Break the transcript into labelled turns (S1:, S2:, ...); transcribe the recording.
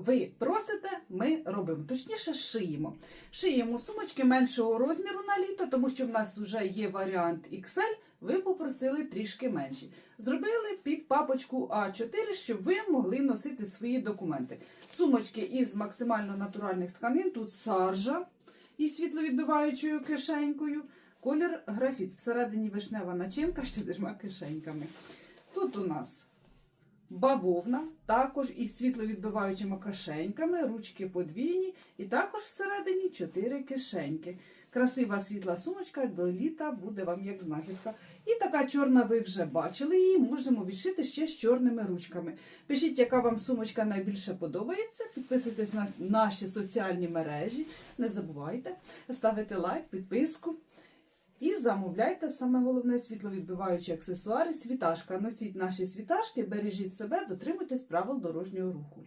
S1: ви просите, ми робимо. Точніше, шиємо. Шиємо сумочки меншого розміру на літо, тому що в нас вже є варіант XL. Ви попросили трішки менші. Зробили під папочку А4, щоб ви могли носити свої документи. Сумочки із максимально натуральних тканин. Тут саржа із світловідбиваючою кишенькою. Колір графіт. Всередині вишнева начинка з чотирма кишеньками. Тут у нас бавовна, також із світловідбиваючими кишеньками, ручки подвійні, і також всередині чотири кишеньки. Красива світла сумочка до літа буде вам як знахідка. І така чорна, ви вже бачили її, можемо відшити ще з чорними ручками. Пишіть, яка вам сумочка найбільше подобається. Підписуйтесь на наші соціальні мережі. Не забувайте ставити лайк, підписку. Замовляйте саме головне світловідбиваючі аксесуари, світашка. Носіть наші світашки, бережіть себе, дотримуйтесь правил дорожнього руху.